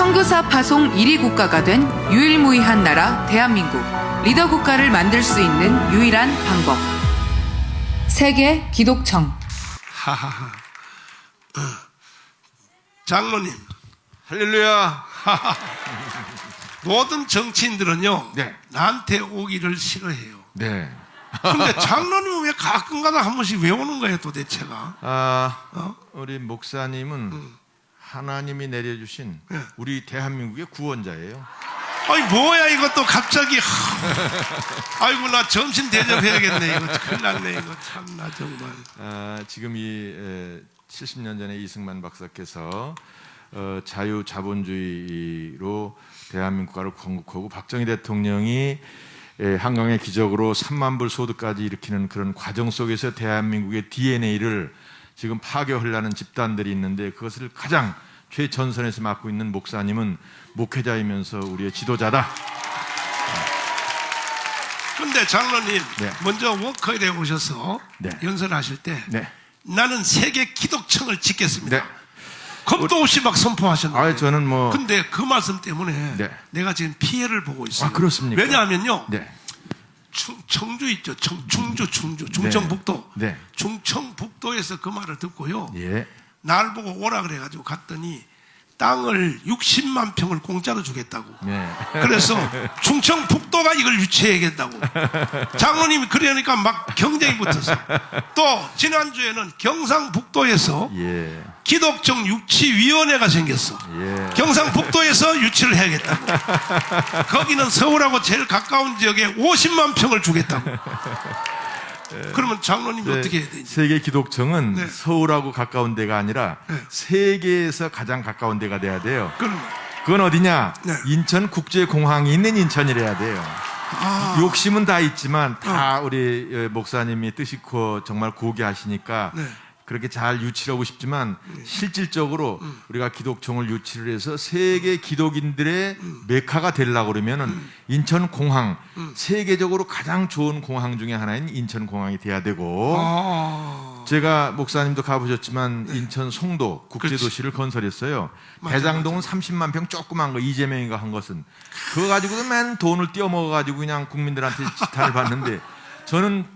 선교사 파송 1위 국가가 된 유일무이한 나라 대한민국 리더 국가를 만들 수 있는 유일한 방법. 세계 기독청. 하하하. 어. 장로님, 할렐루야. 모든 정치인들은요, 네. 나한테 오기를 싫어해요. 네. 근데 장로님은 왜 가끔가다 한 번씩 왜 오는 거예요, 도대체가? 아, 어? 우리 목사님은 하나님이 내려주신 네. 우리 대한민국의 구원자예요. 아니, 뭐야, 이것도 갑자기. 하... 아이고, 나 점심 대접해야겠네. 이거 큰일 났네, 이거 참나, 정말. 아, 지금 이 에, 70년 전에 이승만 박사께서 어, 자유 자본주의로 대한민국가를 건국하고 박정희 대통령이 에, 한강의 기적으로 3만 불 소득까지 일으키는 그런 과정 속에서 대한민국의 DNA를 지금 파괴하려는 집단들이 있는데 그것을 가장 최전선에서 맡고 있는 목사님은 목회자이면서 우리의 지도자다. 근데 장로님, 네. 먼저 워커힐에 오셔서 네. 연설하실 때 네. 나는 세계 기독청을 짓겠습니다. 네. 겁도 없이 막 선포하셨는데. 아, 저는 뭐 근데 그 말씀 때문에 네. 내가 지금 피해를 보고 있어요. 아, 그렇습니까? 왜냐하면요. 네. 충, 청주 있죠. 청, 충주, 충주, 충청북도. 네. 충청북도에서 그 말을 듣고요. 예. 날 보고 오라 그래가지고 갔더니 땅을 60만 평을 공짜로 주겠다고. 네. 그래서 충청북도가 이걸 유치해야겠다고. 장로님이 그러니까 막 경쟁이 붙었어. 또 지난주에는 경상북도에서 예. 기독정 유치위원회가 생겼어. 예. 경상북도에서 유치를 해야겠다고. 거기는 서울하고 제일 가까운 지역에 50만 평을 주겠다고. 그러면 장로님이 네, 어떻게 해야 되지? 세계 기독청은 네. 서울하고 가까운 데가 아니라 네. 세계에서 가장 가까운 데가 돼야 돼요. 그러면 그건 어디냐? 네. 인천 국제공항이 있는 인천이래야 돼요. 아, 욕심은 다 있지만 다 우리 예, 목사님이 뜻이고 정말 고귀하시니까 네. 그렇게 잘 유치하고 싶지만 실질적으로 우리가 기독청을 유치를 해서 세계 기독인들의 메카가 되려고 그러면은 인천 공항 세계적으로 가장 좋은 공항 중에 하나인 인천 공항이 돼야 되고. 아, 제가 목사님도 가보셨지만 인천 송도 국제도시를 건설했어요. 맞아, 대장동은 30만 평 조그만 거 이재명이가 한 것은. 그거 가지고도 맨 돈을 띄어먹어 가지고 그냥 국민들한테 지탄을 받는데 저는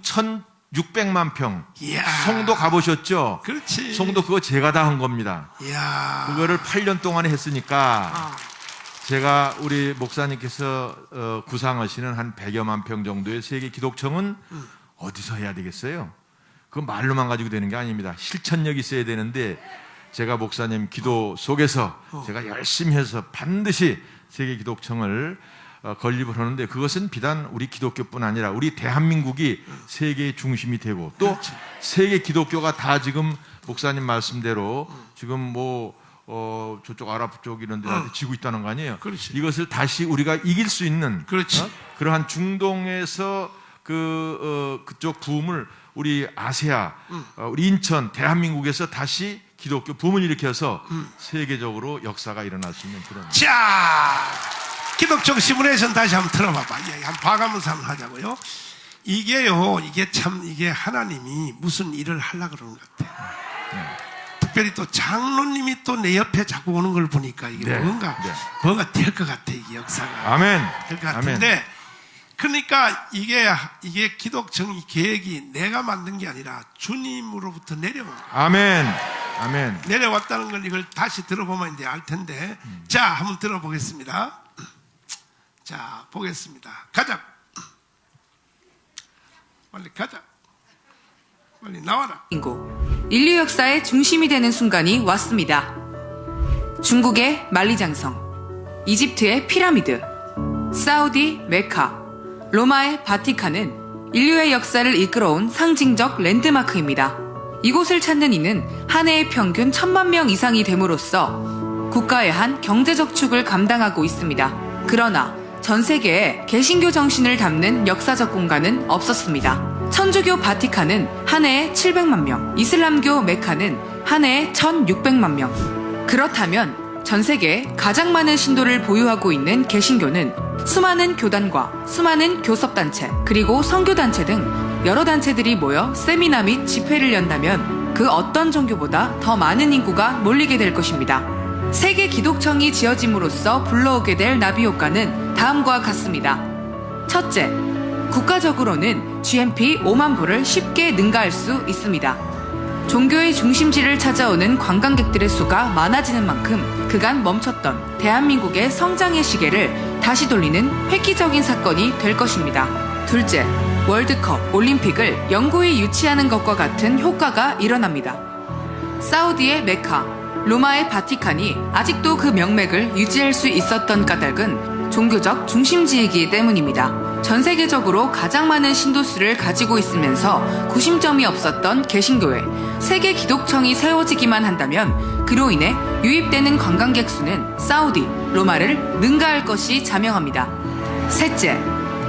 1,600만 평 이야. 송도 가보셨죠? 그렇지. 송도 그거 제가 다 한 겁니다. 이야. 그거를 8년 동안에 했으니까 아, 제가 우리 목사님께서 어, 구상하시는 한 100여만 평 정도의 세계 기독청은 어디서 해야 되겠어요? 그 말로만 가지고 되는 게 아닙니다. 실천력이 있어야 되는데 제가 목사님 기도 속에서 제가 열심히 해서 반드시 세계 기독청을 어, 건립을 하는데 그것은 비단 우리 기독교뿐 아니라 우리 대한민국이 세계의 중심이 되고 또 세계 기독교가 다 지금 목사님 말씀대로 지금 뭐 어, 저쪽 아랍 쪽 이런 데 어. 지고 있다는 거 아니에요. 그렇지. 이것을 다시 우리가 이길 수 있는 그렇지. 어? 그러한 중동에서 그 어, 그쪽 부음을 우리 아세아, 어, 우리 인천, 대한민국에서 다시 기독교 부음을 일으켜서 세계적으로 역사가 일어날 수 있는 그런 자, 기독적 시뮬레이션 다시 한번 들어봐봐. 예, 한 봐가면서 한번 하자고요. 이게요, 이게 참, 이게 하나님이 무슨 일을 하려고 그러는 것 같아요. 특별히 또 장로님이 또 내 옆에 자꾸 오는 걸 보니까 이게 네, 뭔가, 네. 뭐가 될 것 같아, 이게 역사가. 아멘. 될것 아멘. 같은데, 그러니까 이게, 이게 기독정 이 계획이 내가 만든 게 아니라 주님으로부터 내려온 거야. 아멘. 아멘. 내려왔다는 걸 이걸 다시 들어보면 이제 알 텐데. 자, 한번 들어보겠습니다. 자, 보겠습니다. 가자. 빨리 가자. 빨리 나와라. 인구. 인류 역사의 중심이 되는 순간이 왔습니다. 중국의 만리장성, 이집트의 피라미드, 사우디 메카, 로마의 바티칸은 인류의 역사를 이끌어온 상징적 랜드마크입니다. 이곳을 찾는 이는 한 해의 평균 천만 명 이상이 됨으로써 국가의 한 경제적 축을 감당하고 있습니다. 그러나 전 세계에 개신교 정신을 담는 역사적 공간은 없었습니다. 천주교 바티칸은 한 해에 700만 명, 이슬람교 메카는 한 해에 1600만 명. 그렇다면 전 세계에 가장 많은 신도를 보유하고 있는 개신교는 수많은 교단과 수많은 교섭단체, 그리고 선교단체 등 여러 단체들이 모여 세미나 및 집회를 연다면 그 어떤 종교보다 더 많은 인구가 몰리게 될 것입니다. 세계 기독청이 지어짐으로써 불러오게 될 나비 효과는 다음과 같습니다. 첫째, 국가적으로는 GMP 5만 부를 쉽게 능가할 수 있습니다. 종교의 중심지를 찾아오는 관광객들의 수가 많아지는 만큼 그간 멈췄던 대한민국의 성장의 시계를 다시 돌리는 획기적인 사건이 될 것입니다. 둘째, 월드컵, 올림픽을 영구히 유치하는 것과 같은 효과가 일어납니다. 사우디의 메카, 로마의 바티칸이 아직도 그 명맥을 유지할 수 있었던 까닭은 종교적 중심지이기 때문입니다. 전 세계적으로 가장 많은 신도수를 가지고 있으면서 구심점이 없었던 개신교회, 세계 기독청이 세워지기만 한다면 그로 인해 유입되는 관광객 수는 사우디, 로마를 능가할 것이 자명합니다. 셋째,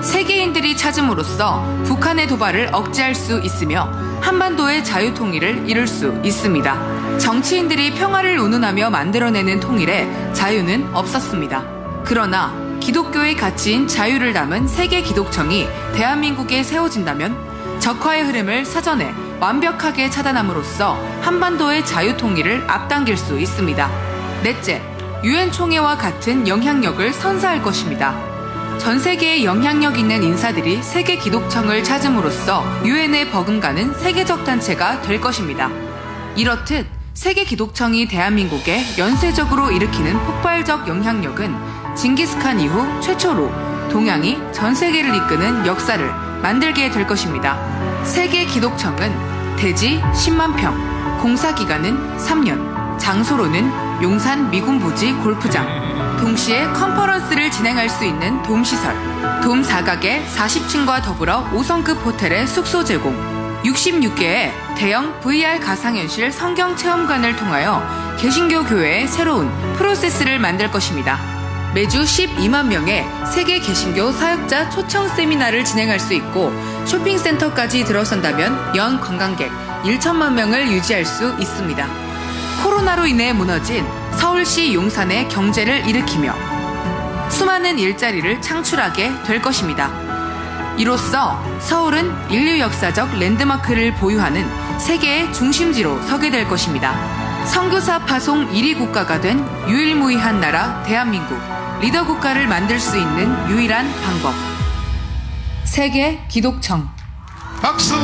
세계인들이 찾음으로써 북한의 도발을 억제할 수 있으며 한반도의 자유 통일을 이룰 수 있습니다. 정치인들이 평화를 운운하며 만들어내는 통일에 자유는 없었습니다. 그러나 기독교의 가치인 자유를 담은 세계 기독청이 대한민국에 세워진다면 적화의 흐름을 사전에 완벽하게 차단함으로써 한반도의 자유 통일을 앞당길 수 있습니다. 넷째, 유엔 총회와 같은 영향력을 선사할 것입니다. 전 세계에 영향력 있는 인사들이 세계 기독청을 찾음으로써 유엔에 버금가는 세계적 단체가 될 것입니다. 이렇듯 세계 기독청이 대한민국에 연쇄적으로 일으키는 폭발적 영향력은 징기스칸 이후 최초로 동양이 전 세계를 이끄는 역사를 만들게 될 것입니다. 세계 기독청은 대지 10만 평, 공사 기간은 3년, 장소로는 용산 미군부지 골프장, 동시에 컨퍼런스를 진행할 수 있는 돔시설, 돔 사각의 40층과 더불어 5성급 호텔의 숙소 제공, 66개의 대형 VR 가상현실 성경 체험관을 통하여 개신교 교회의 새로운 프로세스를 만들 것입니다. 매주 12만 명의 세계 개신교 사역자 초청 세미나를 진행할 수 있고 쇼핑센터까지 들어선다면 연 관광객 1천만 명을 유지할 수 있습니다. 코로나로 인해 무너진 서울시 용산의 경제를 일으키며 수많은 일자리를 창출하게 될 것입니다. 이로써 서울은 인류 역사적 랜드마크를 보유하는 세계의 중심지로 서게 될 것입니다. 선교사 파송 1위 국가가 된 유일무이한 나라 대한민국 리더 국가를 만들 수 있는 유일한 방법. 세계 기독청. 박수!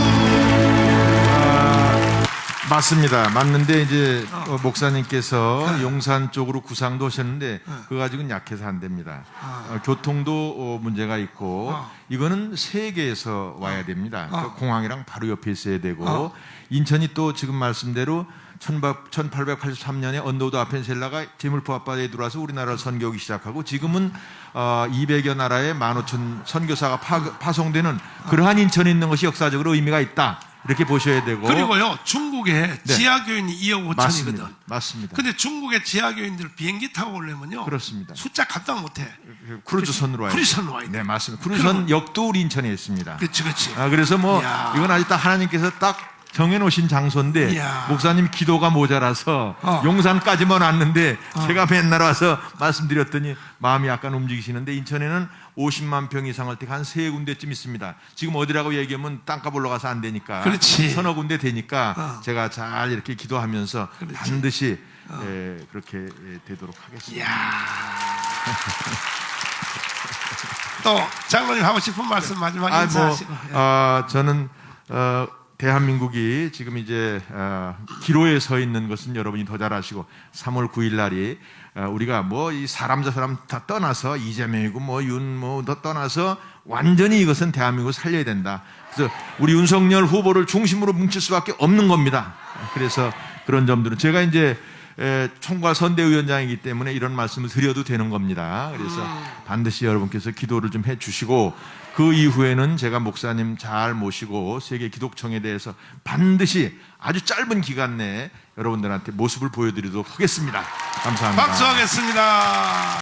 맞습니다. 맞는데 이제 어, 목사님께서 용산 쪽으로 구상도 하셨는데 그거 가지고는 약해서 안 됩니다. 어, 교통도 어, 문제가 있고 어. 이거는 세계에서 와야 됩니다. 어. 그 공항이랑 바로 옆에 있어야 되고 어. 인천이 또 지금 말씀대로 1883년에 언더우드 아펜셀라가 제물포 앞바다에 들어와서 우리나라를 선교하기 시작하고 지금은 어, 200여 나라에 15,000 선교사가 파, 파송되는 그러한 인천에 있는 것이 역사적으로 의미가 있다. 이렇게 보셔야 되고 그리고요, 중국에 네. 지하교인이 2억 5천이거든. 맞습니다. 근데 중국의 지하교인들 비행기 타고 오려면요. 그렇습니다. 숫자 감당 못 해. 크루즈선으로 와요. 크루즈선으로 와야 돼. 네, 맞습니다. 크루즈선 역도 우리 인천에 있습니다. 그렇지, 그렇지. 아, 그래서 뭐 이야. 이건 아직 딱 하나님께서 딱 정해놓으신 장소인데 이야. 목사님 기도가 모자라서 어. 용산까지만 왔는데 제가 맨날 와서 말씀드렸더니 마음이 약간 움직이시는데 인천에는 50만 평 이상을 택한 세 군데쯤 있습니다. 지금 어디라고 얘기하면 땅값 올라가서 안 되니까 그렇지. 서너 군데 되니까 어. 제가 잘 이렇게 기도하면서 그렇지. 반드시 에, 그렇게 에, 되도록 하겠습니다. 또 장로님 하고 싶은 말씀 마지막에 아, 뭐, 인사하시고. 예. 아, 저는 어, 대한민국이 지금 이제 어, 기로에 서 있는 것은 여러분이 더 잘 아시고 3월 9일 날이 어, 우리가 뭐 이 사람 저 사람 다 떠나서 이재명이고 뭐 윤뭐 더 떠나서 완전히 이것은 대한민국을 살려야 된다. 그래서 우리 윤석열 후보를 중심으로 뭉칠 수밖에 없는 겁니다. 그래서 그런 점들은 제가 이제 에, 총괄 선대위원장이기 때문에 이런 말씀을 드려도 되는 겁니다. 그래서 반드시 여러분께서 기도를 좀 해주시고 그 이후에는 제가 목사님 잘 모시고 세계 기독청에 대해서 반드시 아주 짧은 기간 내에 여러분들한테 모습을 보여드리도록 하겠습니다. 감사합니다. 박수하겠습니다.